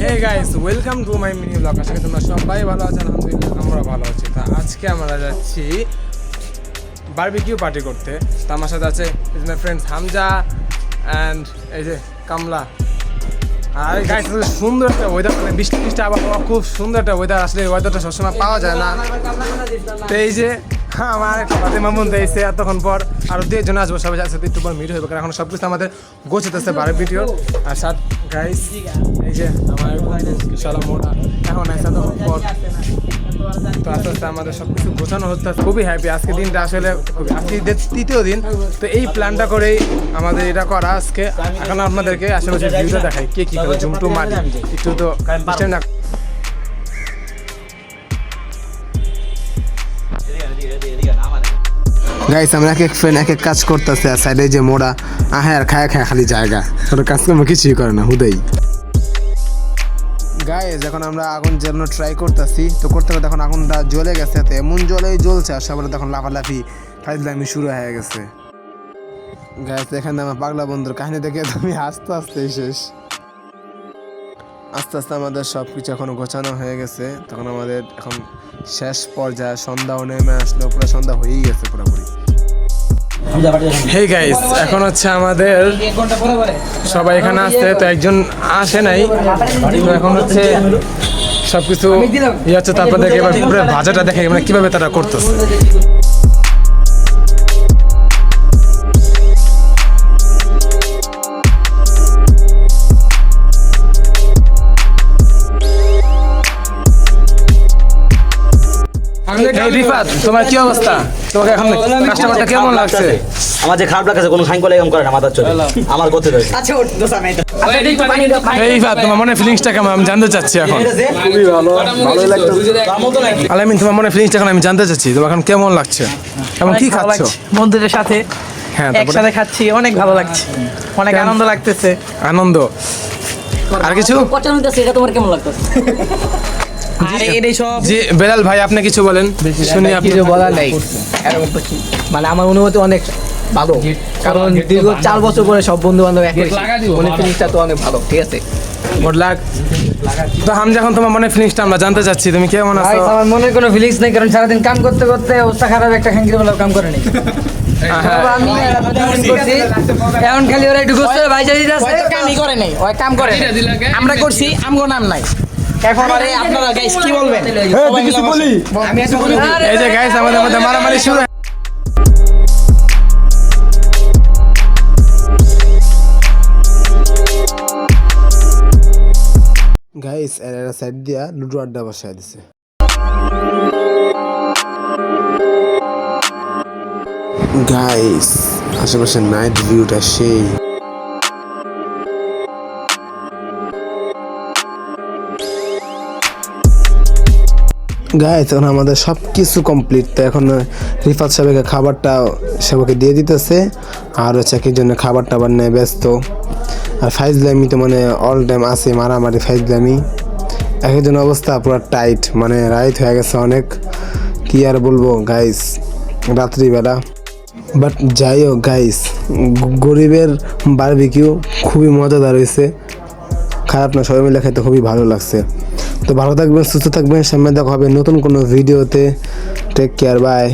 Hey guys welcome to my mini blog আশা করি তোমরা সবাই ভালো আছেন আলহামদুলিল্লাহ আমরা ভালো আছি। তা আজকে আমরা যাচ্ছি বারবিকিউ পার্টি করতে। তো আমার সাথে আছে is my friends Hamza and এই যে কামলা। আর গাইস সুন্দর একটা ওয়েদার মানে বৃষ্টি বৃষ্টি আবহাওয়া, খুব সুন্দর একটা ওয়েদার আসলে ওয়েদারটা সবসময় পাওয়া যায় না। তো এই যে হ্যাঁ আমার ফাতে মামুন এসে এতক্ষণ পর আরও দুজন আসব, সবাই সাথে একটু পর মিট হইবে, কারণ এখন সব কিছু আমাদের গোছাতেছে বারো ভিডিও আর সাত গাইস এই যে আমার বিশাল মোটা এখন এসে এতক্ষণ পর তো আস্তে আস্তে আমাদের সব কিছু গোছানো হচ্ছে খুবই হ্যাপি আজকে দিনটা আসলে আজকে ঈদের তৃতীয় দিন তো এই প্ল্যানটা করেই আমাদের এটা করা আজকে এখন আপনাদেরকে আশেপাশে ভিউটা দেখাই কে কি করে ঝুমটু মারি একটু তো না গাইস আমরা এক এক ফ্রেন্ড এক এক কাজ করতেছে, আর সাইডে যে মোড়া, আহে আর খায় খায় খালি জায়গা। ওটা কাজ কর্ম কিছুই করে না, হুদাই। গাইস এখন আমরা আগুন জ্বালানো ট্রাই করতেছি, তো করতে করতে আগুনটা জ্বলে গেছে, তো এমন জলেই জ্বলছে, আর সবার তখন লাফালাফি, ফাইজলামি শুরু হয়ে গেছে। গাইস এখানে আমার পাগলা বন্ধুর কাহিনী দেখে তুমি হাসতে আস্তে শেষ। আস্তে আস্তে আমাদের সব কিছু এখন গোছানো হয়ে গেছে। তখন আমাদের এখন শেষ পর্যায়ে সন্ধ্যাও নেমে আসলো পুরো সন্ধ্যা হয়েই গেছে পুরোপুরি। হে গাইস এখন হচ্ছে আমাদের সবাই এখানে আসছে তো একজন আসে নাই। এখন হচ্ছে সবকিছু ইয়ে হচ্ছে তারপর দেখে এবার ভাজাটা দেখে মানে কীভাবে তারা করতেছে। রিফাত তোমার কি অবস্থা? তোমাকে এখন কাস্টমারটা কেমন লাগছে? আমার যে খারাপ লাগছে কোনো খাইন করলে এরকম করে না মাথার চলে আমার করতে রয়েছে। এই রিফাত তোমার মনে ফিলিংসটা কেমন? আমি জানতে চাচ্ছি এখন। খুবই ভালো ভালোই আলামিন তোমার মনে ফিলিংসটা এখন আমি জানতে চাচ্ছি তোমার এখন কেমন লাগছে? এখন কি খাচ্ছ? বন্ধুদের সাথে হ্যাঁ একসাথে খাচ্ছি অনেক ভালো লাগছে। অনেক আনন্দ লাগতেছে। আনন্দ। আর কিছু? পচানোতে এটা তোমার কেমন লাগতেছে? আর এটাই সব। জি বেলাল ভাই আপনি কিছু বলেন? শুনি আপনি। কিছু বলার নেই। এরকম তো কি। মানে আমার অনুভূতি অনেক ভালো। কারণ দীর্ঘ চার বছর পরে সব বন্ধু বান্ধব এক মনে ফিলিংসটা তো অনেক ভালো ঠিক আছে? গুড লাক তো আমি যখন তোমার মনে ফিলিংসটা আমরা জানতে চাচ্ছি তুমি কেমন ভাই, আছো? আমার মনের কোনো ফিলিংস নেই কারণ সারাদিন কাম করতে করতে অবস্থা খারাপ একটা খাঙ্কির বেলাও কাম করে নেই। এখন খালি ওরা একটু ভাই কামই করে নেই ওই কাম করে আমরা করছি আমগো নাম নাই। এখন আরে আপনারা গাইস কি বলবেন? সবাই মিলে বসে। বলি। এই যে গাইস আমাদের মধ্যে মারামারি শুরু। গাইস এরা সাইড দিয়া লুডো আড্ডা বসায় দিছে। গাইস আশেপাশে নাইট ভিউটা সেই। গাইস এখন আমাদের সব কিছু কমপ্লিট তো এখন রিফাত সাহেবকে খাবারটা সেবকে দিয়ে দিতেছে। আর হচ্ছে একের জন্য খাবার টাবার নেয় ব্যস্ত। আর ফাইজলামি তো মানে অল টাইম আছে, মারামারি, ফাইজলামি। এক একজন অবস্থা পুরো টাইট মানে রাইট হয়ে গেছে অনেক। কি আর বলব গাইস রাত্রিবেলা। বাট যাই হোক গাইস গরিবের বারবিকিউ খুবই মজাদার হয়েছে। খারাপ না, সবাই মিলে খেতে খুবই ভালো লাগছে। তো ভালো থাকবেন সুস্থ থাকবেন সামনে দেখা হবে নতুন কোনো ভিডিওতে। Take care bye